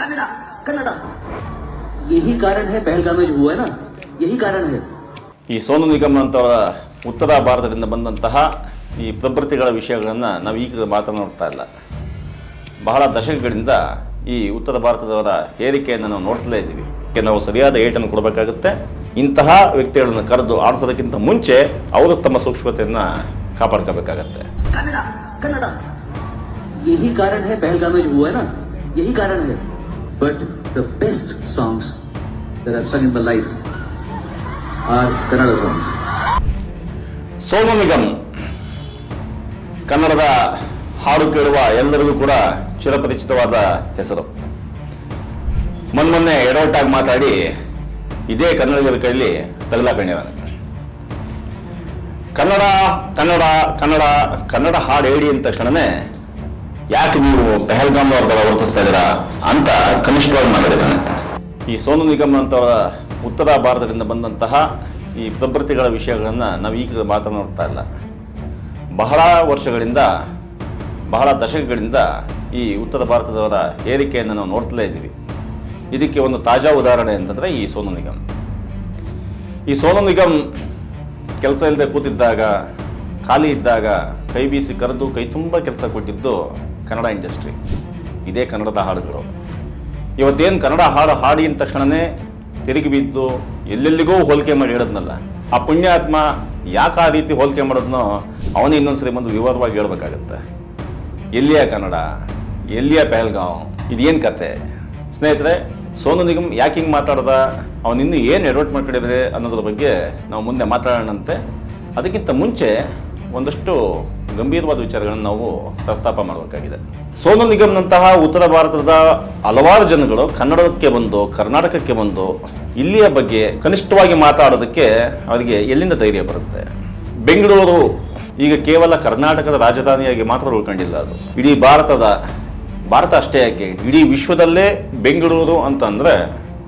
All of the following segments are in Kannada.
कन्नड़ा कन्नड़ा यही कारण है पहलगाम में जो हुआ है ना यही कारण है ಈ ಸೋನು ನಿಗಮ್ ಅಂತವರ ಉತ್ತರ ಭಾರತದಿಂದ ಬಂದಂತಹ ಈ ಪ್ರವೃತ್ತಿಗಳ ವಿಷಯಗಳನ್ನು ನಾವು ಈಗ ಮಾತನಾಡ್ತಾ ಇಲ್ಲ ಬಹಳ ದಶಕಗಳಿಂದ ಈ ಉತ್ತರ ಭಾರತದವರ ಹೇರಿಕೆಯನ್ನು ನಾವು ನೋಡ್ತಲೇ ಇದ್ದೀವಿ ಇದಕ್ಕೆ ನಾವು ಸರಿಯಾದ ಏಟನ್ನು ಕೊಡಬೇಕಾಗುತ್ತೆ ಇಂತಹ ವ್ಯಕ್ತಿಗಳನ್ನು ಕರೆದು ಆಡಿಸೋದಕ್ಕಿಂತ ಮುಂಚೆ ಅವರು ತಮ್ಮ ಸೂಕ್ಷ್ಮತೆಯನ್ನು ಕಾಪಾಡ್ಕೋಬೇಕಾಗತ್ತೆ कन्नड़ा कन्नड़ा यही कारण है पहलगाम में जो हुआ है But the best songs that I've sung in my life are Kannada songs. ಸೋಮನಿಗಮ್ ಕನ್ನಡದ ಹಾಡು ಕೇಳುವ ಎಲ್ಲರಿಗೂ ಕೂಡ ಚಿರಪರಿಚಿತವಾದ ಹೆಸರು ಮೊನ್ನೆ ಎಡೌಟಾಗಿ ಮಾತಾಡಿ ಇದೇ ಕನ್ನಡಿಗರ ಕೈಲಿ ತಗಲಾಕೊಂಡಿದ್ದಾನೆ ಕನ್ನಡ ಕನ್ನಡ ಕನ್ನಡ ಕನ್ನಡ ಹಾಡು ಹೇಳಿ ಅಂದ ತಕ್ಷಣವೇ ಯಾಕೆ ನೀವು ಪೆಹಲ್ಗಾಮ್ ಅವ್ರ ಥರ ವರ್ತಿಸ್ತಾ ಇದ್ದೀರಾ ಅಂತ ಕನಿಷ್ಠವಾಗಿ ಮಾತಾಡಿದ್ದಾನೆ. ಈ ಸೋನು ನಿಗಮ್ ಅಂತವರ ಉತ್ತರ ಭಾರತದಿಂದ ಬಂದಂತಹ ಈ ಪ್ರಭೃತಿಗಳ ವಿಷಯಗಳನ್ನು ನಾವು ಈಗ ಮಾತನಾಡ್ತಾ ಇಲ್ಲ. ಬಹಳ ವರ್ಷಗಳಿಂದ, ಬಹಳ ದಶಕಗಳಿಂದ ಈ ಉತ್ತರ ಭಾರತದವರ ಏರಿಕೆಯನ್ನು ನಾವು ನೋಡ್ತಲೇ ಇದ್ದೀವಿ. ಇದಕ್ಕೆ ಒಂದು ತಾಜಾ ಉದಾಹರಣೆ ಅಂತಂದರೆ ಈ ಸೋನು ನಿಗಮ್. ಈ ಸೋನು ನಿಗಮ್ ಕೆಲಸ ಇಲ್ಲದೆ ಕೂತಿದ್ದಾಗ, ಖಾಲಿ ಇದ್ದಾಗ ಕೈ ಬೀಸಿ ಕರೆದು ಕೈ ತುಂಬ ಕೆಲಸ ಕೊಟ್ಟಿದ್ದು ಕನ್ನಡ ಇಂಡಸ್ಟ್ರಿ. ಇದೇ ಕನ್ನಡದ ಹಾಡುಗಳು. ಇವತ್ತೇನು ಕನ್ನಡ ಹಾಡು ಹಾಡಿ ಅಂದ ತಕ್ಷಣವೇ ತಿರುಗಿ ಬಿದ್ದು ಎಲ್ಲೆಲ್ಲಿಗೂ ಹೋಲಿಕೆ ಮಾಡಿ ಹೇಳಿದ್ನಲ್ಲ. ಆ ಪುಣ್ಯಾತ್ಮ ಯಾಕೆ ಆ ರೀತಿ ಹೋಲಿಕೆ ಮಾಡೋದ್ನೋ ಅವನೇ ಇನ್ನೊಂದ್ಸರಿ ಬಂದು ವಿವರವಾಗಿ ಹೇಳ್ಬೇಕಾಗತ್ತೆ. ಎಲ್ಲಿಯ ಕನ್ನಡ? ಎಲ್ಲಿಯ ಪೆಹಲ್ಗಾಂವ್ ಇದೇನು ಕತೆ? ಸ್ನೇಹಿತರೆ, ಸೋನು ನಿಗಮ್ ಯಾಕೆ ಹಿಂಗೆ ಮಾತಾಡ್ದ? ಅವನಿನ್ನೂ ಏನು ಎಡವಟ್ ಮಾಡ್ಕೊಂಡಿದ್ರೆ ಅನ್ನೋದ್ರ ಬಗ್ಗೆ ನಾವು ಮುಂದೆ ಮಾತಾಡೋಣಂತೆ. ಅದಕ್ಕಿಂತ ಮುಂಚೆ ಒಂದಷ್ಟು ಗಂಭೀರವಾದ ವಿಚಾರಗಳನ್ನು ನಾವು ಪ್ರಸ್ತಾಪ ಮಾಡಬೇಕಾಗಿದೆ. ಸೋನು ನಿಗಮ್ನಂತಹ ಉತ್ತರ ಭಾರತದ ಹಲವಾರು ಜನಗಳು ಕನ್ನಡಕ್ಕೆ ಬಂದು, ಕರ್ನಾಟಕಕ್ಕೆ ಬಂದು ಇಲ್ಲಿಯ ಬಗ್ಗೆ ಕನಿಷ್ಠವಾಗಿ ಮಾತಾಡೋದಕ್ಕೆ ಅವರಿಗೆ ಎಲ್ಲಿಂದ ಧೈರ್ಯ ಬರುತ್ತೆ? ಬೆಂಗಳೂರು ಈಗ ಕೇವಲ ಕರ್ನಾಟಕದ ರಾಜಧಾನಿಯಾಗಿ ಮಾತ್ರ ಉಳ್ಕೊಂಡಿಲ್ಲ ಅದು. ಇಡೀ ಭಾರತದ, ಭಾರತ ಅಷ್ಟೇ ಯಾಕೆ? ಇಡೀ ವಿಶ್ವದಲ್ಲೇ ಬೆಂಗಳೂರು ಅಂತಂದ್ರೆ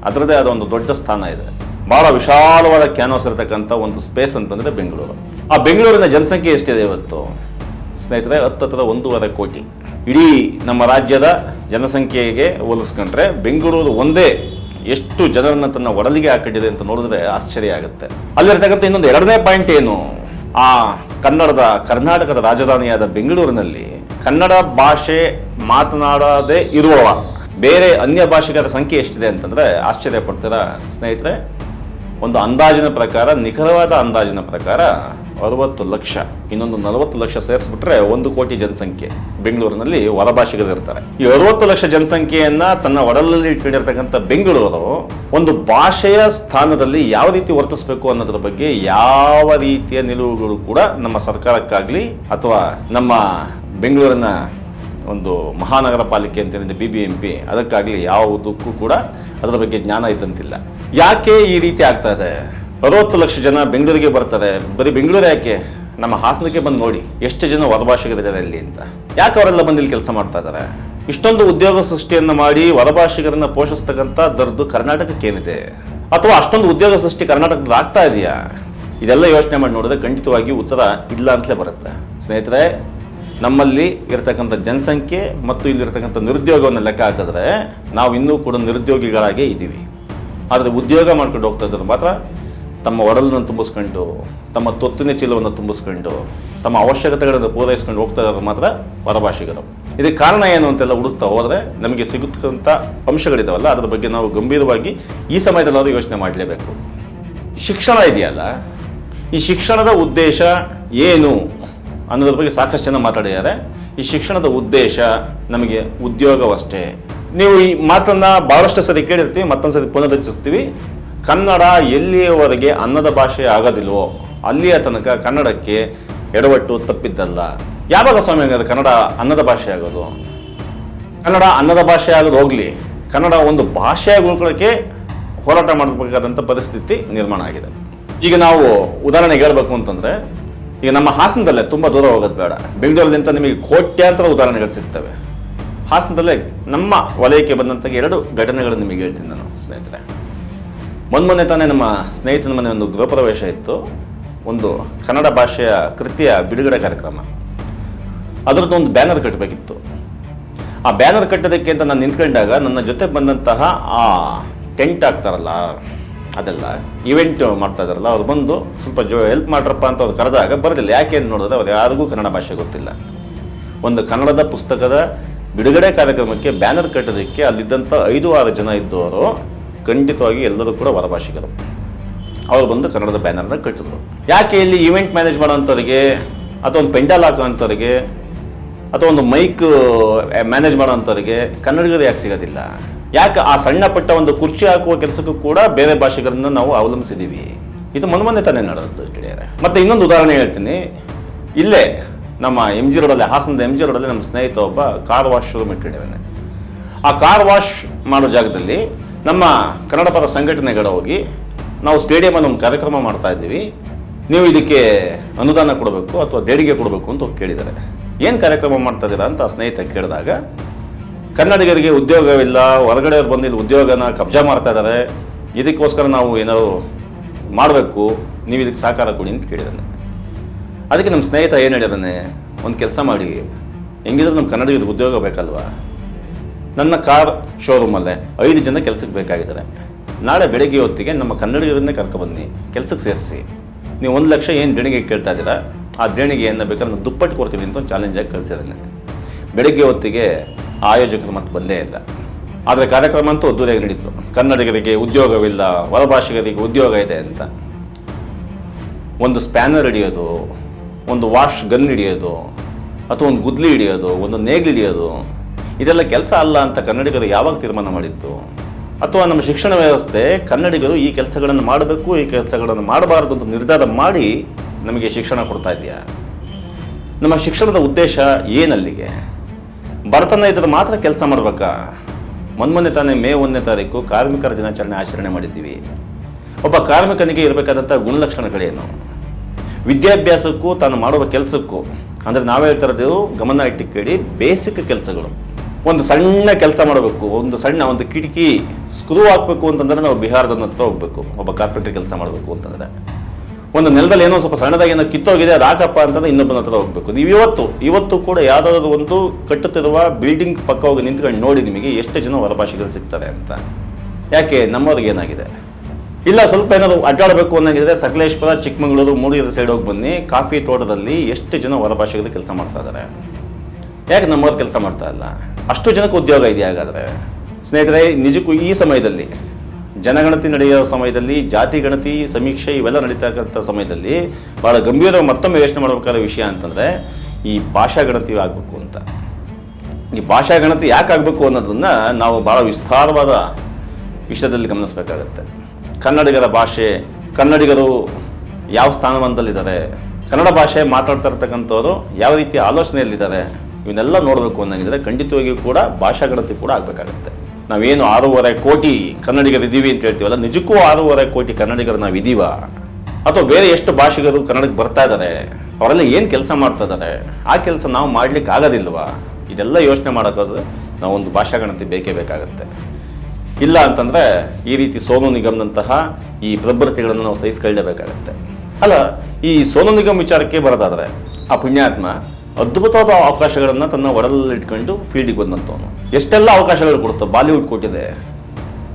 ಅದರದೇ ಆದ ಒಂದು ದೊಡ್ಡ ಸ್ಥಾನ ಇದೆ. ಬಹಳ ವಿಶಾಲವಾದ ಕ್ಯಾನ್ವಾಸ್ ಇರತಕ್ಕಂಥ ಒಂದು ಸ್ಪೇಸ್ ಅಂತಂದರೆ ಬೆಂಗಳೂರು. ಆ ಬೆಂಗಳೂರಿನ ಜನಸಂಖ್ಯೆ ಎಷ್ಟಿದೆ ಇವತ್ತು? ಸ್ನೇಹಿತರೆ ಹತ್ತು ಹತ್ತತ್ರ ಒಂದೂವರೆ ಕೋಟಿ. ಇಡೀ ನಮ್ಮ ರಾಜ್ಯದ ಜನಸಂಖ್ಯೆಗೆ ಹೋಲಿಸ್ಕೊಂಡ್ರೆ ಬೆಂಗಳೂರು ಒಂದೇ ಎಷ್ಟು ಜನರನ್ನು ತನ್ನ ಒಡಲಿಗೆ ಹಾಕಿಟ್ಟಿದೆ ಅಂತ ನೋಡಿದ್ರೆ ಆಶ್ಚರ್ಯ ಆಗುತ್ತೆ. ಅಲ್ಲಿರ್ತಕ್ಕಂಥ ಇನ್ನೊಂದು ಎರಡನೇ ಪಾಯಿಂಟ್ ಏನು? ಆ ಕನ್ನಡದ, ಕರ್ನಾಟಕದ ರಾಜಧಾನಿಯಾದ ಬೆಂಗಳೂರಿನಲ್ಲಿ ಕನ್ನಡ ಭಾಷೆ ಮಾತನಾಡದೇ ಇರುವವ, ಬೇರೆ ಅನ್ಯ ಭಾಷಿಗರ ಸಂಖ್ಯೆ ಎಷ್ಟಿದೆ ಅಂತಂದ್ರೆ ಆಶ್ಚರ್ಯ ಪಡ್ತೀರಾ ಸ್ನೇಹಿತರೆ? ಒಂದು ಅಂದಾಜಿನ ಪ್ರಕಾರ, ನಿಖರವಾದ ಅಂದಾಜಿನ ಪ್ರಕಾರ ಅರವತ್ತು ಲಕ್ಷ, ಇನ್ನೊಂದು ನಲವತ್ತು ಲಕ್ಷ ಸೇರಿಸ್ಬಿಟ್ರೆ ಒಂದು ಕೋಟಿ ಜನಸಂಖ್ಯೆ ಬೆಂಗಳೂರಿನಲ್ಲಿ ಹೊರಭಾಷಿಗರು ಇರ್ತಾರೆ. ಈ ಅರವತ್ತು ಲಕ್ಷ ಜನಸಂಖ್ಯೆಯನ್ನ ತನ್ನ ಒಡಲಲ್ಲಿ ಇಟ್ಕೊಂಡಿರ್ತಕ್ಕಂಥ ಬೆಂಗಳೂರು ಒಂದು ಭಾಷೆಯ ಸ್ಥಾನದಲ್ಲಿ ಯಾವ ರೀತಿ ವರ್ತಿಸಬೇಕು ಅನ್ನೋದ್ರ ಬಗ್ಗೆ ಯಾವ ರೀತಿಯ ನಿಲುವುಗಳು ಕೂಡ ನಮ್ಮ ಸರ್ಕಾರಕ್ಕಾಗ್ಲಿ ಅಥವಾ ನಮ್ಮ ಬೆಂಗಳೂರಿನ ಒಂದು ಮಹಾನಗರ ಪಾಲಿಕೆ ಅಂತ ಏನಿದೆ ಬಿ ಬಿ ಎಂ ಪಿ ಅದಕ್ಕಾಗಲಿ ಯಾವುದಕ್ಕೂ ಕೂಡ ಅದರ ಬಗ್ಗೆ ಜ್ಞಾನ ಇದ್ದಂತಿಲ್ಲ. ಯಾಕೆ ಈ ರೀತಿ ಆಗ್ತಾ ಇದೆ? ಅರವತ್ತು ಲಕ್ಷ ಜನ ಬೆಂಗಳೂರಿಗೆ ಬರ್ತಾರೆ ಬರೀ ಬೆಂಗಳೂರು ಯಾಕೆ? ನಮ್ಮ ಹಾಸನಕ್ಕೆ ಬಂದು ನೋಡಿ, ಎಷ್ಟು ಜನ ಹೊರಭಾಷಿಗರಿದ್ದಾರೆ ಇಲ್ಲಿ ಅಂತ. ಯಾಕೆ ಅವರೆಲ್ಲ ಬಂದು ಇಲ್ಲಿ ಕೆಲಸ ಮಾಡ್ತಾ ಇದ್ದಾರೆ ಇಷ್ಟೊಂದು ಉದ್ಯೋಗ ಸೃಷ್ಟಿಯನ್ನು ಮಾಡಿ ಹೊರಭಾಷಿಗರನ್ನ ಪೋಷಿಸ್ತಕ್ಕಂಥ ದರ್ದು ಕರ್ನಾಟಕಕ್ಕೆ ಏನಿದೆ? ಅಥವಾ ಅಷ್ಟೊಂದು ಉದ್ಯೋಗ ಸೃಷ್ಟಿ ಕರ್ನಾಟಕದಲ್ಲಿ ಆಗ್ತಾ ಇದೆಯಾ? ಇದೆಲ್ಲ ಯೋಚನೆ ಮಾಡಿ ನೋಡಿದ್ರೆ ಖಂಡಿತವಾಗಿ ಉತ್ತರ ಇಲ್ಲ ಅಂತಲೇ ಬರುತ್ತೆ. ಸ್ನೇಹಿತರೆ ನಮ್ಮಲ್ಲಿ ಇರತಕ್ಕಂಥ ಜನಸಂಖ್ಯೆ ಮತ್ತು ಇಲ್ಲಿರ್ತಕ್ಕಂಥ ನಿರುದ್ಯೋಗವನ್ನು ಲೆಕ್ಕ ಹಾಕಿದ್ರೆ ನಾವು ಇನ್ನೂ ಕೂಡ ನಿರುದ್ಯೋಗಿಗಳಾಗೇ ಇದ್ದೀವಿ. ಆದರೆ ಉದ್ಯೋಗ ಮಾಡ್ಕೊಂಡು ಹೋಗ್ತಾ ಇದ್ದರು ಮಾತ್ರ ತಮ್ಮ ಒಡಲನ್ನು ತುಂಬಿಸ್ಕೊಂಡು, ತಮ್ಮ ತೊತ್ತಿನ ಚೀಲವನ್ನು ತುಂಬಿಸ್ಕೊಂಡು, ತಮ್ಮ ಅವಶ್ಯಕತೆಗಳನ್ನು ಪೂರೈಸ್ಕೊಂಡು ಹೋಗ್ತಾ ಮಾತ್ರ ಹೊರಭಾಷಿಗರು ಇದಕ್ಕೆ ಕಾರಣ ಏನು ಅಂತೆಲ್ಲ ಹುಡುಕ್ತಾ ಹೋದರೆ ನಮಗೆ ಸಿಗುತ್ತಂಥ ಅಂಶಗಳಿದಾವಲ್ಲ, ಅದರ ಬಗ್ಗೆ ನಾವು ಗಂಭೀರವಾಗಿ ಈ ಸಮಯದಲ್ಲಾದರೂ ಯೋಚನೆ ಮಾಡಲೇಬೇಕು. ಶಿಕ್ಷಣ ಇದೆಯಲ್ಲ, ಈ ಶಿಕ್ಷಣದ ಉದ್ದೇಶ ಏನು? ಅನ್ನೋದ್ರ ಬಗ್ಗೆ ಸಾಕಷ್ಟು ಜನ ಮಾತಾಡಿದ್ದಾರೆ. ಈ ಶಿಕ್ಷಣದ ಉದ್ದೇಶ ನಮಗೆ ಉದ್ಯೋಗವಷ್ಟೇ. ನೀವು ಈ ಮಾತನ್ನ ಬಹಳಷ್ಟು ಸರಿ ಕೇಳಿರ್ತೀವಿ, ಮತ್ತೊಂದು ಸರಿ ಪುನರುಚ್ಚರಿಸ್ತೀವಿ. ಕನ್ನಡ ಎಲ್ಲಿಯವರೆಗೆ ಅನ್ನದ ಭಾಷೆ ಆಗೋದಿಲ್ವೋ, ಅಲ್ಲಿಯ ತನಕ ಕನ್ನಡಕ್ಕೆ ಎಡವಟ್ಟು ತಪ್ಪಿದ್ದಲ್ಲ. ಯಾವಾಗ ಸ್ವಾಮಿ ಹಂಗಾದ್ರೆ ಕನ್ನಡ ಅನ್ನದ ಭಾಷೆ ಆಗೋದು? ಕನ್ನಡ ಅನ್ನದ ಭಾಷೆ ಆಗೋದು ಹೋಗ್ಲಿ. ಕನ್ನಡ ಒಂದು ಭಾಷೆಯಾಗಿ ಉಳ್ಕೊಳ್ಳೋಕ್ಕೆ ಹೋರಾಟ ಮಾಡಬೇಕಾದಂಥ ಪರಿಸ್ಥಿತಿ ನಿರ್ಮಾಣ ಆಗಿದೆ. ಈಗ ನಾವು ಉದಾಹರಣೆಗೆ ಹೇಳ್ಬೇಕು ಅಂತಂದ್ರೆ ಈಗ ನಮ್ಮ ಹಾಸನದಲ್ಲೇ ತುಂಬ ದೂರ ಹೋಗೋದು ಬೇಡ. ಬೆಂಗಳೂರಿನಿಂದ ನಿಮಗೆ ಕೋಟ್ಯಾಂತರ ಉದಾಹರಣೆಗಳು ಸಿಗ್ತವೆ. ಹಾಸನದಲ್ಲೇ ನಮ್ಮ ವಲಯಕ್ಕೆ ಬಂದಂಥ ಎರಡು ಘಟನೆಗಳು ನಿಮಗೆ ಹೇಳ್ತೀನಿ ನಾನು, ಸ್ನೇಹಿತರೆ. ಮೊನ್ನೆ ತಾನೇ ನಮ್ಮ ಸ್ನೇಹಿತನ ಮನೆ ಒಂದು ಗೃಹಪ್ರವೇಶ ಇತ್ತು. ಒಂದು ಕನ್ನಡ ಭಾಷೆಯ ಕೃತಿಯ ಬಿಡುಗಡೆ ಕಾರ್ಯಕ್ರಮ. ಅದರದ್ದು ಒಂದು ಬ್ಯಾನರ್ ಕಟ್ಟಬೇಕಿತ್ತು. ಆ ಬ್ಯಾನರ್ ಕಟ್ಟೋದಕ್ಕೆ ಅಂತ ನಾನು ನಿಂತ್ಕೊಂಡಾಗ ನನ್ನ ಜೊತೆ ಬಂದಂತಹ ಆ ಟೆಂಟ್ ಆಗ್ತಾರಲ್ಲ ಅದೆಲ್ಲ ಇವೆಂಟ್ ಮಾಡ್ತಾ ಇದಾರಲ್ಲ, ಅವ್ರು ಬಂದು ಸ್ವಲ್ಪ ಜೋ ಹೆಲ್ಪ್ ಮಾಡ್ರಪ್ಪ ಅಂತ ಅವ್ರು ಕರೆದಾಗ ಬರೋದಿಲ್ಲ ಯಾಕೆ ಅಂತ ನೋಡಿದ್ರೆ ಅವ್ರು ಯಾರಿಗೂ ಕನ್ನಡ ಭಾಷೆ ಗೊತ್ತಿಲ್ಲ. ಒಂದು ಕನ್ನಡದ ಪುಸ್ತಕದ ಬಿಡುಗಡೆ ಕಾರ್ಯಕ್ರಮಕ್ಕೆ ಬ್ಯಾನರ್ ಕಟ್ಟೋದಕ್ಕೆ ಅಲ್ಲಿದ್ದಂಥ ಐದು ಆರು ಜನ ಇದ್ದವರು ಖಂಡಿತವಾಗಿ ಎಲ್ಲರೂ ಕೂಡ ಹೊರಭಾಷಿಗರು. ಅವ್ರು ಬಂದು ಕನ್ನಡದ ಬ್ಯಾನರ್ನ ಕಟ್ಟಿದ್ರು. ಯಾಕೆ ಇಲ್ಲಿ ಇವೆಂಟ್ ಮ್ಯಾನೇಜ್ ಮಾಡೋಂಥವ್ರಿಗೆ ಅಥವಾ ಒಂದು ಪೆಂಡಾಲ್ ಹಾಕೋಂಥವ್ರಿಗೆ ಅಥವಾ ಒಂದು ಮೈಕ್ ಮ್ಯಾನೇಜ್ ಮಾಡೋಂಥವ್ರಿಗೆ ಕನ್ನಡಿಗರು ಯಾಕೆ ಸಿಗೋದಿಲ್ಲ? ಯಾಕೆ ಆ ಸಣ್ಣ ಪಟ್ಟ ಒಂದು ಕುರ್ಚಿ ಹಾಕುವ ಕೆಲಸಕ್ಕೂ ಕೂಡ ಬೇರೆ ಭಾಷೆಗಳನ್ನು ನಾವು ಅವಲಂಬಿಸಿದ್ದೀವಿ? ಇದು ಮೊನ್ನೆ ತಾನೇ ನಡೆದದ್ದು ಗೆಳೆಯರೆ. ಮತ್ತೆ ಇನ್ನೊಂದು ಉದಾಹರಣೆ ಹೇಳ್ತೀನಿ. ಇಲ್ಲೇ ನಮ್ಮ ಎಂ ಜಿ ರೋಡಲ್ಲಿ, ಹಾಸನದ ಎಂ ಜಿ ರೋಡಲ್ಲಿ ನಮ್ಮ ಸ್ನೇಹಿತ ಒಬ್ಬ ಕಾರ್ ವಾಶ್ ಶುರು ಇಟ್ಟಿದ್ದೇನೆ. ಆ ಕಾರ್ ವಾಶ್ ಮಾಡೋ ಜಾಗದಲ್ಲಿ ನಮ್ಮ ಕನ್ನಡ ಪರ ಸಂಘಟನೆಗಳು ಹೋಗಿ ನಾವು ಸ್ಟೇಡಿಯಮಲ್ಲಿ ಒಂದು ಕಾರ್ಯಕ್ರಮ ಮಾಡ್ತಾ ಇದ್ದೀವಿ. ನೀವು ಇದಕ್ಕೆ ಅನುದಾನ ಕೊಡಬೇಕು ಅಥವಾ ದೇಣಿಗೆ ಕೊಡಬೇಕು ಅಂತ ಕೇಳಿದ್ದಾರೆ. ಏನು ಕಾರ್ಯಕ್ರಮ ಮಾಡ್ತಾ ಇದ್ದೀರಾ ಅಂತ ಸ್ನೇಹಿತ ಕೇಳಿದಾಗ ಕನ್ನಡಿಗರಿಗೆ ಉದ್ಯೋಗವಿಲ್ಲ ಹೊರಗಡೆ ಬಂದು ಇಲ್ಲಿ ಉದ್ಯೋಗನ ಕಬ್ಜಾ ಮಾಡ್ತಾ ಇದ್ದಾರೆ ಇದಕ್ಕೋಸ್ಕರ ನಾವು ಏನಾದ್ರು ಮಾಡಬೇಕು, ನೀವು ಇದಕ್ಕೆ ಸಹಕಾರ ಕೊಡಿ ಅಂತ ಕೇಳಿದಾನೆ. ಅದಕ್ಕೆ ನಮ್ಮ ಸ್ನೇಹಿತ ಏನು ಹೇಳಿದಾನೆ, ಒಂದು ಕೆಲಸ ಮಾಡಿ, ಹೆಂಗಿದ್ರು ನಮ್ಮ ಕನ್ನಡಿಗರಿಗೆ ಉದ್ಯೋಗ ಬೇಕಲ್ವಾ? ನನ್ನ ಕಾರ್ ಶೋರೂಮಲ್ಲೇ ಐದು ಜನ ಕೆಲಸಕ್ಕೆ ಬೇಕಾಗಿದ್ದಾರೆ. ನಾಳೆ ಬೆಳಗ್ಗೆ ಹೊತ್ತಿಗೆ ನಮ್ಮ ಕನ್ನಡಿಗರನ್ನೇ ಕರ್ಕೊಬನ್ನಿ ಕೆಲಸಕ್ಕೆ ಸೇರಿಸಿ. ನೀವು ಒಂದು ಲಕ್ಷ ಏನು ದೇಣಿಗೆ ಕೇಳ್ತಾ ಇದ್ದೀರಾ, ಆ ದೇಣಿಗೆಯನ್ನು ಬೇಕಾದ್ರೆ ನಾನು ದುಪ್ಪಟ್ಟು ಕೊಡ್ತೀನಿ ಅಂತ ಒಂದು ಚಾಲೆಂಜಾಗಿ ಕಳಿಸಿದ್ದಾನೆ ಬೆಳಗ್ಗೆ ಹೊತ್ತಿಗೆ ಆಯೋಜಕರು ಮತ್ತು ಬಂದೇ ಇಲ್ಲ. ಆದರೆ ಕಾರ್ಯಕ್ರಮ ಅಂತೂ ಅದ್ದೂರಿಯಾಗಿ ನಡೀತು. ಕನ್ನಡಿಗರಿಗೆ ಉದ್ಯೋಗವಿಲ್ಲ, ಹೊರಭಾಷಿಗರಿಗೆ ಉದ್ಯೋಗ ಇದೆ ಅಂತ. ಒಂದು ಸ್ಪ್ಯಾನರ್ ಹಿಡಿಯೋದು, ಒಂದು ವಾಶ್ ಗನ್ ಹಿಡಿಯೋದು, ಅಥವಾ ಒಂದು ಗುದ್ಲಿ ಹಿಡಿಯೋದು, ಒಂದು ನೇಗ್ಲಿ ಹಿಡಿಯೋದು, ಇದೆಲ್ಲ ಕೆಲಸ ಅಲ್ಲ ಅಂತ ಕನ್ನಡಿಗರು ಯಾವಾಗ ತೀರ್ಮಾನ ಮಾಡಿದ್ದು? ಅಥವಾ ನಮ್ಮ ಶಿಕ್ಷಣ ವ್ಯವಸ್ಥೆ ಕನ್ನಡಿಗರು ಈ ಕೆಲಸಗಳನ್ನು ಮಾಡಬೇಕು, ಈ ಕೆಲಸಗಳನ್ನು ಮಾಡಬಾರದು ಅಂತ ನಿರ್ಧಾರ ಮಾಡಿ ನಮಗೆ ಶಿಕ್ಷಣ ಕೊಡ್ತಾ ಇದೆಯಾ? ನಮ್ಮ ಶಿಕ್ಷಣದ ಉದ್ದೇಶ ಏನಲ್ಲಿಗೆ? ಬಡತನ ಇದ್ರೆ ಮಾತ್ರ ಕೆಲಸ ಮಾಡ್ಬೇಕಾ. ಮೊನ್ನೆ ತಾನೇ ಮೇ ಒಂದನೇ ತಾರೀಕು ಕಾರ್ಮಿಕರ ದಿನಾಚರಣೆ ಆಚರಣೆ ಮಾಡಿದ್ದೀವಿ. ಒಬ್ಬ ಕಾರ್ಮಿಕನಿಗೆ ಇರಬೇಕಾದಂಥ ಗುಣಲಕ್ಷಣಗಳೇನು? ವಿದ್ಯಾಭ್ಯಾಸಕ್ಕೂ ತಾನು ಮಾಡುವ ಕೆಲಸಕ್ಕೂ, ಅಂದರೆ ನಾವೇ ಹೇಳ್ತಾ ಇರೋದು ಗಮನ ಇಟ್ಟು ಕೇಳಿ ಬೇಸಿಕ್ ಕೆಲಸಗಳು. ಒಂದು ಸಣ್ಣ ಕೆಲಸ ಮಾಡಬೇಕು, ಒಂದು ಸಣ್ಣ ಒಂದು ಕಿಟಕಿ ಸ್ಕ್ರೂ ಹಾಕಬೇಕು ಅಂತಂದ್ರೆ ನಾವು ಬಿಹಾರದ ಹತ್ರ ಹೋಗ್ಬೇಕು. ಒಬ್ಬ ಕಾರ್ಪೆಂಟ್ರಿ ಕೆಲಸ ಮಾಡಬೇಕು ಅಂತಂದ್ರೆ. ಒಂದು ನೆಲದಲ್ಲಿ ಏನೋ ಸ್ವಲ್ಪ ಸಣ್ಣದಾಗಿ ಏನೋ ಕಿತ್ತೋಗಿದೆ, ಅದು ಹಾಕಪ್ಪ ಅಂತಂದ್ರೆ ಇನ್ನೊಬ್ಬನ ಹತ್ರ ಹೋಗ್ಬೇಕು. ನೀವು ಇವತ್ತು ಇವತ್ತು ಕೂಡ ಯಾವುದಾದ್ರು ಒಂದು ಕಟ್ಟುತ್ತಿರುವ ಬಿಲ್ಡಿಂಗ್ ಪಕ್ಕ ಹೋಗಿ ನಿಂತ್ಕೊಂಡು ನೋಡಿ ನಿಮಗೆ ಎಷ್ಟು ಜನ ಹೊರಭಾಷೆಗಳು ಸಿಗ್ತಾರೆ ಅಂತ. ಯಾಕೆ? ನಮ್ಮವ್ರಿಗೆ ಏನಾಗಿದೆ? ಇಲ್ಲ, ಸ್ವಲ್ಪ ಏನಾದ್ರು ಅಡ್ಡಾಡಬೇಕು ಅನ್ನೋಂಗಿದ್ರೆ ಸಕಲೇಶ್ವರ ಚಿಕ್ಕಮಗಳೂರು, ಮೂಡಿಗೆರೆ ಸೈಡ್ ಹೋಗಿ ಬನ್ನಿ. ಕಾಫಿ ತೋಟದಲ್ಲಿ ಎಷ್ಟು ಜನ ಹೊರಭಾಷೆಗಳು ಕೆಲಸ ಮಾಡ್ತಾ ಇದ್ದಾರೆ ಯಾಕೆ ನಮ್ಮವ್ರು ಕೆಲಸ ಮಾಡ್ತಾ ಇಲ್ಲ? ಅಷ್ಟು ಜನಕ್ಕೆ ಉದ್ಯೋಗ ಇದೆ ಹಾಗಾದರೆ? ಸ್ನೇಹಿತರೆ, ನಿಜಕ್ಕೂ ಈ ಸಮಯದಲ್ಲಿ ಜನಗಣತಿ ನಡೆಯೋ ಸಮಯದಲ್ಲಿ, ಜಾತಿ ಗಣತಿ ಸಮೀಕ್ಷೆ ಇವೆಲ್ಲ ನಡೀತಕ್ಕಂಥ ಸಮಯದಲ್ಲಿ ಬಹಳ ಗಂಭೀರವಾಗಿ ಮತ್ತೊಮ್ಮೆ ಯೋಚನೆ ಮಾಡಬೇಕಾದ ವಿಷಯ ಅಂತಂದರೆ ಈ ಭಾಷಾ ಗಣತಿ ಆಗಬೇಕು ಅಂತ. ಈ ಭಾಷಾ ಗಣತಿ ಯಾಕೆ ಆಗಬೇಕು ಅನ್ನೋದನ್ನು ನಾವು ಭಾಳ ವಿಸ್ತಾರವಾದ ವಿಷಯದಲ್ಲಿ ಗಮನಿಸಬೇಕಾಗತ್ತೆ. ಕನ್ನಡಿಗರ ಭಾಷೆ, ಕನ್ನಡಿಗರು ಯಾವ ಸ್ಥಾನಮಾನದಲ್ಲಿದ್ದಾರೆ, ಕನ್ನಡ ಭಾಷೆ ಮಾತಾಡ್ತಾ ಇರ್ತಕ್ಕಂಥವ್ರು ಯಾವ ರೀತಿ ಆಲೋಚನೆಯಲ್ಲಿದ್ದಾರೆ, ಇವನ್ನೆಲ್ಲ ನೋಡಬೇಕು ಅನ್ನೋಂಗಿದ್ರೆ ಖಂಡಿತವಾಗಿಯೂ ಕೂಡ ಭಾಷಾ ಗಣತಿ ಕೂಡ ಆಗಬೇಕಾಗತ್ತೆ. ನಾವೇನು ಆರೂವರೆ ಕೋಟಿ ಕನ್ನಡಿಗರಿದ್ದೀವಿ ಅಂತ ಹೇಳ್ತೀವಲ್ಲ, ನಿಜಕ್ಕೂ ಆರೂವರೆ ಕೋಟಿ ಕನ್ನಡಿಗರು ನಾವು ಇದೀವ ಅಥವಾ ಬೇರೆ ಎಷ್ಟು ಭಾಷಿಗರು ಕನ್ನಡಕ್ಕೆ ಬರ್ತಾ ಇದ್ದಾರೆ ಅವರೆಲ್ಲ ಏನು ಕೆಲಸ ಮಾಡ್ತಾ ಇದ್ದಾರೆ ಆ ಕೆಲಸ ನಾವು ಮಾಡ್ಲಿಕ್ಕೆ ಆಗೋದಿಲ್ವಾ? ಇದೆಲ್ಲ ಯೋಚನೆ ಮಾಡೋಕ್ಕಾದ್ರೆ ನಾವೊಂದು ಭಾಷಾ ಗಣತಿ ಬೇಕೇ ಬೇಕಾಗುತ್ತೆ. ಇಲ್ಲ ಅಂತಂದರೆ ಈ ರೀತಿ ಸೋನು ನಿಗಮ್ನಂತಹ ಈ ಪ್ರಭೃತಿಗಳನ್ನು ನಾವು ಸಹಿಸ್ಕೊಳ್ಳೇಬೇಕಾಗತ್ತೆ. ಅಲ್ಲ, ಈ ಸೋನು ನಿಗಮ್ ವಿಚಾರಕ್ಕೆ ಬರೋದಾದರೆ, ಆ ಪುಣ್ಯಾತ್ಮ ಅದ್ಭುತವಾದ ಅವಕಾಶಗಳನ್ನು ತನ್ನ ಒಡಲಲ್ಲಿ ಇಟ್ಕೊಂಡು ಫೀಲ್ಡಿಗೆ ಬಂದಂಥವನು ಎಷ್ಟೆಲ್ಲ ಅವಕಾಶಗಳು ಕೊಡುತ್ತೆ, ಬಾಲಿವುಡ್ ಕೊಟ್ಟಿದೆ.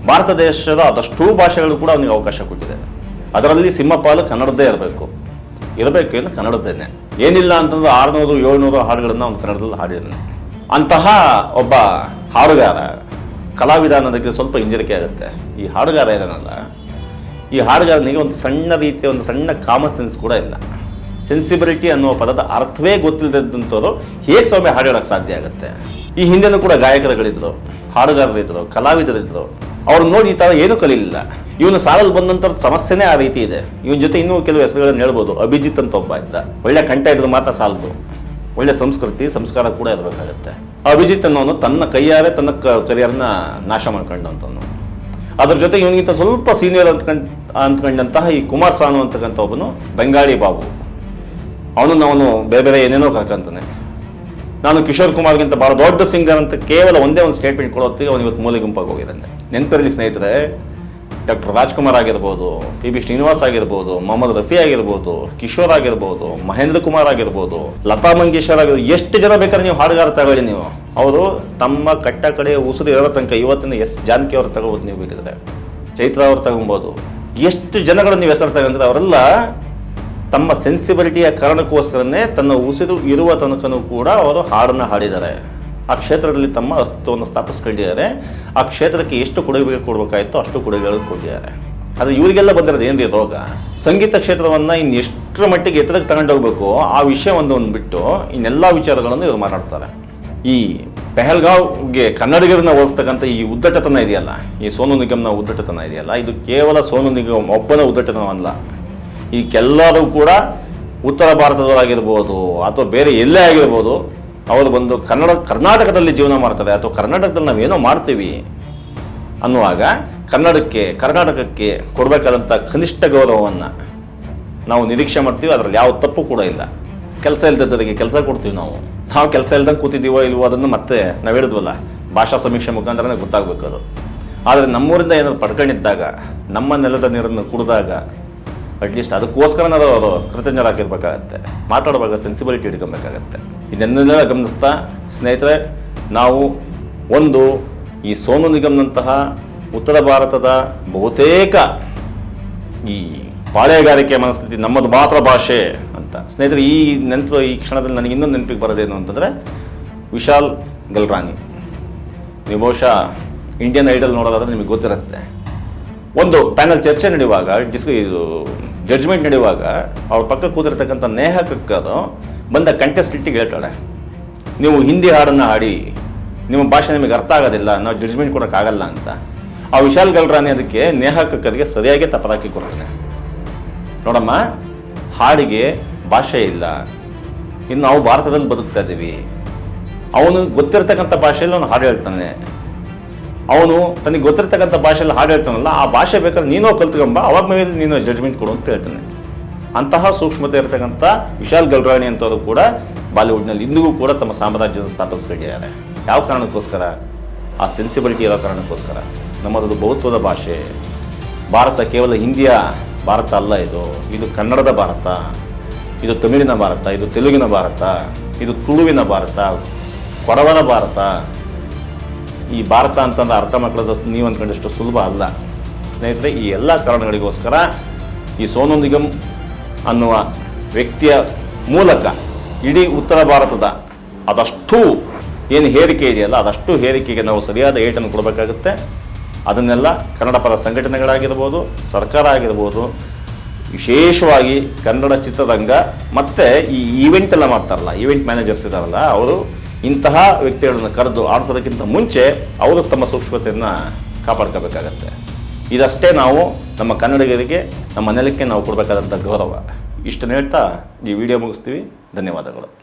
ಭಾರತ ದೇಶದ ಅದಷ್ಟು ಭಾಷೆಗಳು ಕೂಡ ಅವನಿಗೆ ಅವಕಾಶ ಕೊಟ್ಟಿದೆ. ಅದರಲ್ಲಿ ಸಿಂಹಪಾಲು ಕನ್ನಡದೇ ಇರಬೇಕು. ಇರಬೇಕು ಏನು ಕನ್ನಡದ್ದೇನೆ. ಏನಿಲ್ಲ ಅಂತಂದ್ರೆ ಆರುನೂರು, ಏಳ್ನೂರು ಹಾಡುಗಳನ್ನು ಅವನು ಕನ್ನಡದಲ್ಲಿ ಹಾಡಿದ್ದಾನೆ. ಅಂತಹ ಒಬ್ಬ ಹಾಡುಗಾರ ಕಲಾವಿದ ಸ್ವಲ್ಪ ಹಿಂಜರಿಕೆ ಆಗುತ್ತೆ. ಈ ಹಾಡುಗಾರ ಏನಲ್ಲ ಈ ಹಾಡುಗಾರನಿಗೆ ಒಂದು ಸಣ್ಣ ರೀತಿಯ, ಒಂದು ಸಣ್ಣ ಕಾಮನ್ ಸೆನ್ಸ್ ಕೂಡ ಇಲ್ಲ. ಸೆನ್ಸಿಬಿಲಿಟಿ ಅನ್ನುವ ಪದದ ಅರ್ಥವೇ ಗೊತ್ತಿಲ್ಲದಂಥವ್ರು ಹೇಗೆ ಸೌಮ್ಯ ಹಾಡು ಹೇಳೋಕ್ಕೆ ಸಾಧ್ಯ ಆಗುತ್ತೆ? ಈ ಹಿಂದೆನೂ ಕೂಡ ಗಾಯಕರುಗಳಿದ್ರು, ಹಾಡುಗಾರರಿದ್ರು, ಕಲಾವಿದರಿದ್ರು, ಅವ್ರು ನೋಡಿ ಈ ಥರ ಏನೂ ಕಲೀಲಿಲ್ಲ. ಇವನು ಸಾಲಲ್ಲಿ ಬಂದಂಥ ಸಮಸ್ಯೆನೇ ಆ ರೀತಿ ಇದೆ. ಇವನ ಜೊತೆ ಇನ್ನೂ ಕೆಲವು ಹೆಸರುಗಳನ್ನು ಹೇಳ್ಬೋದು, ಅಭಿಜಿತ್ ಅಂತ ಒಬ್ಬ ಇದ್ದ. ಒಳ್ಳೆ ಕಂಠ ಇದ್ರೆ ಮಾತ್ರ ಸಾಲದು. ಒಳ್ಳೆ ಸಂಸ್ಕೃತಿ, ಸಂಸ್ಕಾರ ಕೂಡ ಇರಬೇಕಾಗತ್ತೆ. ಅಭಿಜಿತ್ ಅನ್ನೋನು ತನ್ನ ಕೈಯಾರೆ ತನ್ನ ಕರಿಯರ್ನ ನಾಶ ಮಾಡ್ಕೊಂಡಂತವನು ಅದ್ರ ಜೊತೆ ಇವನಿಗಿಂತ ಸ್ವಲ್ಪ ಸೀನಿಯರ್ ಅಂದ್ಕೊಂಡ್ ಅಂದ್ಕೊಂಡಂತಹ ಈ ಕುಮಾರ್ ಸಾನು ಅಂತಕ್ಕಂಥ ಒಬ್ಬನು, ಬೆಂಗಾಳಿ ಬಾಬು. ಅವನು ಅವನು ಬೇರೆ ಬೇರೆ ಏನೇನೋ ಕರ್ಕಂತಾನೆ. ನಾನು ಕಿಶೋರ್ ಕುಮಾರ್ಗಿಂತ ಬಹಳ ದೊಡ್ಡ ಸಿಂಗರ್ ಅಂತ ಕೇವಲ ಒಂದೇ ಒಂದು ಸ್ಟೇಟ್ಮೆಂಟ್ ಕೊಡೋತ್ತಿಗೆ ಅವನು ಇವತ್ತು ಮೂಲೆ ಗುಂಪಾಗಿ ಹೋಗಿದ್ದಾನೆ. ನೆನಪಿರಲಿ ಸ್ನೇಹಿತರೆ ಡಾಕ್ಟರ್ ರಾಜ್ಕುಮಾರ್ ಆಗಿರ್ಬೋದು ಪಿ ಬಿ ಶ್ರೀನಿವಾಸ್ ಆಗಿರ್ಬೋದು, ಮೊಹಮ್ಮದ್ ರಫಿ ಆಗಿರ್ಬೋದು, ಕಿಶೋರ್ ಆಗಿರ್ಬೋದು, ಮಹೇಂದ್ರ ಕುಮಾರ್ ಆಗಿರ್ಬೋದು, ಲತಾ ಮಂಗೇಶ್ವರ್ ಆಗಿರ್ಬೋದು, ಎಷ್ಟು ಜನ ಬೇಕಾದ್ರೆ ನೀವು ಹಾಡುಗಾರ ತಗೊಳ್ಳಿ ನೀವು. ಅವರು ತಮ್ಮ ಕಟ್ಟ ಕಡೆ ಉಸಿರು ಇರೋ ತನಕ ಇವತ್ತಿನ ಎಸ್ ಜಾನಕಿ ಅವ್ರು ತಗೋಬೋದು ನೀವು ಬೇಕಿದ್ರೆ. ಚೈತ್ರ ಅವ್ರು ತಗೊಬೋದು ಎಷ್ಟು ಜನಗಳು ನೀವು ಹೆಸರು ತಗೊಂಡ್ರೆ ಅವರೆಲ್ಲ ತಮ್ಮ ಸೆನ್ಸಿಬಿಲಿಟಿಯ ಕಾರಣಕ್ಕೋಸ್ಕರನೇ ತನ್ನ ಉಸಿರು ಇರುವ ತನಕನೂ ಕೂಡ ಅವರು ಹಾಡನ್ನು ಹಾಡಿದ್ದಾರೆ. ಆ ಕ್ಷೇತ್ರದಲ್ಲಿ ತಮ್ಮ ಅಸ್ತಿತ್ವವನ್ನು ಸ್ಥಾಪಿಸ್ಕೊಂಡಿದ್ದಾರೆ. ಆ ಕ್ಷೇತ್ರಕ್ಕೆ ಎಷ್ಟು ಕೊಡುಗೆ ಕೊಡಬೇಕಾಯ್ತೋ ಅಷ್ಟು ಕೊಡುಗೆಗಳು ಕೊಟ್ಟಿದ್ದಾರೆ. ಅದು ಇವರಿಗೆಲ್ಲ ಬಂದಿರೋದು ಏನ್ರಿ ರೋಗ? ಸಂಗೀತ ಕ್ಷೇತ್ರವನ್ನು ಇನ್ನು ಎಷ್ಟರ ಮಟ್ಟಿಗೆ ಎತ್ತರಕ್ಕೆ ತಗೊಂಡೋಗ್ಬೇಕು ಆ ವಿಷಯ ಒಂದೊಂದು ಒಂದು ಬಿಟ್ಟು ಇನ್ನೆಲ್ಲ ವಿಚಾರಗಳನ್ನು ಇವರು ಮಾತಾಡ್ತಾರೆ. ಈ ಪೆಹಲ್ಗಾವ್ಗೆ ಕನ್ನಡಿಗರನ್ನ ಹೋಲಿಸ್ತಕ್ಕಂಥ ಈ ಉದ್ದಟತನ ಇದೆಯಲ್ಲ, ಈ ಸೋನು ನಿಗಮ್ನ ಉದ್ದಟತನ ಇದೆಯಲ್ಲ, ಇದು ಕೇವಲ ಸೋನು ನಿಗಮ್ ಒಬ್ಬನ ಉದ್ದಟತನವಲ್ಲ. ಈಗೆಲ್ಲರೂ ಕೂಡ ಉತ್ತರ ಭಾರತದವರಾಗಿರ್ಬೋದು ಅಥವಾ ಬೇರೆ ಎಲ್ಲೇ ಆಗಿರ್ಬೋದು, ಅವರು ಬಂದು ಕನ್ನಡ, ಕರ್ನಾಟಕದಲ್ಲಿ ಜೀವನ ಮಾಡ್ತಾರೆ. ಅಥವಾ ಕರ್ನಾಟಕದಲ್ಲಿ ನಾವೇನೋ ಮಾಡ್ತೀವಿ ಅನ್ನುವಾಗ ಕನ್ನಡಕ್ಕೆ, ಕರ್ನಾಟಕಕ್ಕೆ ಕೊಡಬೇಕಾದಂಥ ಕನಿಷ್ಠ ಗೌರವವನ್ನು ನಾವು ನಿರೀಕ್ಷೆ ಮಾಡ್ತೀವಿ. ಅದರಲ್ಲಿ ಯಾವ ತಪ್ಪು ಕೂಡ ಇಲ್ಲ. ಕೆಲಸ ಇಲ್ದದ್ದರಿಗೆ ಕೆಲಸ ಕೊಡ್ತೀವಿ ನಾವು. ನಾವು ಕೆಲಸ ಇಲ್ದಂಗೆ ಕೂತಿದ್ದೀವೋ ಇಲ್ವೋ ಅದನ್ನು ಮತ್ತೆ ನಾವು ಹೇಳಿದ್ವಲ್ಲ, ಭಾಷಾ ಸಮೀಕ್ಷೆ ಮುಖಾಂತರನೇ ಗೊತ್ತಾಗಬೇಕು ಅದು. ಆದರೆ ನಮ್ಮೂರಿಂದ ಏನಾದರೂ ಪಡ್ಕೊಂಡಿದ್ದಾಗ, ನಮ್ಮ ನೆಲದ ನೀರನ್ನು ಕುಡಿದಾಗ ಅಟ್ಲೀಸ್ಟ್ ಅದಕ್ಕೋಸ್ಕರ ಅವರು ಕೃತಜ್ಞರಾಗಿರ್ಬೇಕಾಗತ್ತೆ ಮಾತಾಡುವಾಗ ಸೆನ್ಸಿಬಿಲಿಟಿ ಇಟ್ಕೊಬೇಕಾಗತ್ತೆ. ಇದನ್ನೆಲ್ಲ ಗಮನಿಸ್ತಾ, ಸ್ನೇಹಿತರೆ, ನಾವು ಒಂದು ಈ ಸೋನು ನಿಗಮ್ನಂತಹ ಉತ್ತರ ಭಾರತದ ಬಹುತೇಕ ಈ ಪಾಳೆಗಾರಿಕೆ ಮನಸ್ಥಿತಿ ನಮ್ಮದು ಮಾತ್ರ ಭಾಷೆ ಅಂತ. ಸ್ನೇಹಿತರೆ, ಈ ನೆನಪು ಈ ಕ್ಷಣದಲ್ಲಿ ನನಗೆ ಇನ್ನೊಂದು ನೆನಪಿಗೆ ಬರೋದೇನು ಅಂತಂದರೆ ವಿಶಾಲ್ ಗಲ್ರಾನಿ. ನೀವು ಬಹುಶಃ ಇಂಡಿಯನ್ ಐಡಲ್ ನೋಡೋದಾದ್ರೆ ನಿಮಗೆ ಗೊತ್ತಿರುತ್ತೆ. ಒಂದು ಪ್ಯಾನಲ್ ಚರ್ಚೆ ನಡೆಯುವಾಗ ಡಿಸ್ ಇದು ಜಡ್ಜ್ಮೆಂಟ್ ನಡೆಯುವಾಗ ಅವ್ರ ಪಕ್ಕ ಕೂತಿರ್ತಕ್ಕಂಥ ನೇಹ ಕಕ್ಕದು ಬಂದ ಕಂಟೆಸ್ಟೆಂಟಿಗೆ ಹೇಳ್ತಾಳೆ. ನೀವು ಹಿಂದಿ ಹಾಡನ್ನು ಹಾಡಿ, ನಿಮ್ಮ ಭಾಷೆ ನಿಮಗೆ ಅರ್ಥ ಆಗೋದಿಲ್ಲ, ನಾವು ಜಡ್ಜ್ಮೆಂಟ್ ಕೊಡೋಕ್ಕಾಗಲ್ಲ ಅಂತ. ಆ ವಿಶಾಲ್ ಗಲ್ರಾನಿ ಅದಕ್ಕೆ ನೇಹ ಕಕ್ಕರಿಗೆ ಸರಿಯಾಗಿ ತಪದಾಕಿ ಕೊಡ್ತಾನೆ. ನೋಡಮ್ಮ, ಹಾಡಿಗೆ ಭಾಷೆ ಇಲ್ಲ. ಇನ್ನು ನಾವು ಭಾರತದಲ್ಲಿ ಬದುಕ್ತಾ ಇದ್ದೀವಿ. ಅವನು ಗೊತ್ತಿರತಕ್ಕಂಥ ಭಾಷೆಯಲ್ಲಿ ಅವನು ಹಾಡು ಹೇಳ್ತಾನೆ. ಅವನು ತನಗೆ ಗೊತ್ತಿರ್ತಕ್ಕಂಥ ಭಾಷೆಯಲ್ಲಿ ಹಾಡು ಹೇಳ್ತಾನಲ್ಲ, ಆ ಭಾಷೆ ಬೇಕಾದ್ರೆ ನೀನೋ ಕಲ್ತ್ಕೊಂಬ, ಅವಾಗ ಮೇಲೆ ನೀನು ಜಡ್ಜ್ಮೆಂಟ್ ಕೊಡು ಅಂತ ಹೇಳ್ತಾನೆ. ಅಂತಹ ಸೂಕ್ಷ್ಮತೆ ಇರತಕ್ಕಂಥ ವಿಶಾಲ್ ಗಲ್ರಾಣಿ ಅಂತವರು ಕೂಡ ಬಾಲಿವುಡ್ನಲ್ಲಿ ಇಂದಿಗೂ ಕೂಡ ತಮ್ಮ ಸಾಮ್ರಾಜ್ಯದ ಸ್ಥಾಪಿಸ್ಕೊಂಡಿದ್ದಾರೆ ಯಾವ ಕಾರಣಕ್ಕೋಸ್ಕರ? ಆ ಸೆನ್ಸಿಬಿಲಿಟಿ ಇರೋ ಕಾರಣಕ್ಕೋಸ್ಕರ. ನಮ್ಮದೊಂದು ಬಹುತ್ವದ ಭಾಷೆ. ಭಾರತ ಕೇವಲ ಹಿಂದಿಯ ಭಾರತ ಅಲ್ಲ ಇದು. ಇದು ಕನ್ನಡದ ಭಾರತ. ಇದು ತಮಿಳಿನ ಭಾರತ. ಇದು ತೆಲುಗಿನ ಭಾರತ. ಇದು ತುಳುವಿನ ಭಾರತ. ಕೊಡವನ ಭಾರತ. ಈ ಭಾರತ ಅಂತಂದ್ರೆ ಅರ್ಥ ಮಾಡ್ಕೊಳ್ಳೋದಷ್ಟು ನೀವು ಅಂದ್ಕೊಂಡಷ್ಟು ಸುಲಭ ಅಲ್ಲ. ಸ್ನೇಹಿತರೆ, ಈ ಎಲ್ಲ ಕಾರಣಗಳಿಗೋಸ್ಕರ ಈ ಸೋನು ನಿಗಮ್ ಅನ್ನುವ ವ್ಯಕ್ತಿಯ ಮೂಲಕ ಇಡೀ ಉತ್ತರ ಭಾರತದ ಅದಷ್ಟು ಏನು ಹೇರಿಕೆ ಇದೆಯಲ್ಲ, ಅದಷ್ಟು ಹೇರಿಕೆಗೆ ನಾವು ಸರಿಯಾದ ಏಟನ್ನು ಕೊಡಬೇಕಾಗುತ್ತೆ. ಅದನ್ನೆಲ್ಲ ಕನ್ನಡ ಪರ ಸಂಘಟನೆಗಳಾಗಿರ್ಬೋದು, ಸರ್ಕಾರ ಆಗಿರ್ಬೋದು, ವಿಶೇಷವಾಗಿ ಕನ್ನಡ ಚಿತ್ರರಂಗ, ಮತ್ತು ಈ ಈವೆಂಟ್ ಎಲ್ಲ ಮಾಡ್ತಾರಲ್ಲ ಈವೆಂಟ್ ಮ್ಯಾನೇಜರ್ಸ್ ಇದ್ದಾರಲ್ಲ, ಅವರು ಇಂತಹ ವ್ಯಕ್ತಿಗಳನ್ನು ಕರೆದು ಆಡಿಸೋದಕ್ಕಿಂತ ಮುಂಚೆ ಅವರು ತಮ್ಮ ಸೂಕ್ಷ್ಮತೆಯನ್ನು ಕಾಪಾಡ್ಕೋಬೇಕಾಗತ್ತೆ. ಇದಷ್ಟೇ ನಾವು ನಮ್ಮ ಕನ್ನಡಿಗರಿಗೆ, ನಮ್ಮ ನೆಲಕ್ಕೆ ನಾವು ಕೊಡಬೇಕಾದಂಥ ಗೌರವ. ಇಷ್ಟನ್ನು ಹೇಳ್ತಾ ಈ ವಿಡಿಯೋ ಮುಗಿಸ್ತೀವಿ. ಧನ್ಯವಾದಗಳು.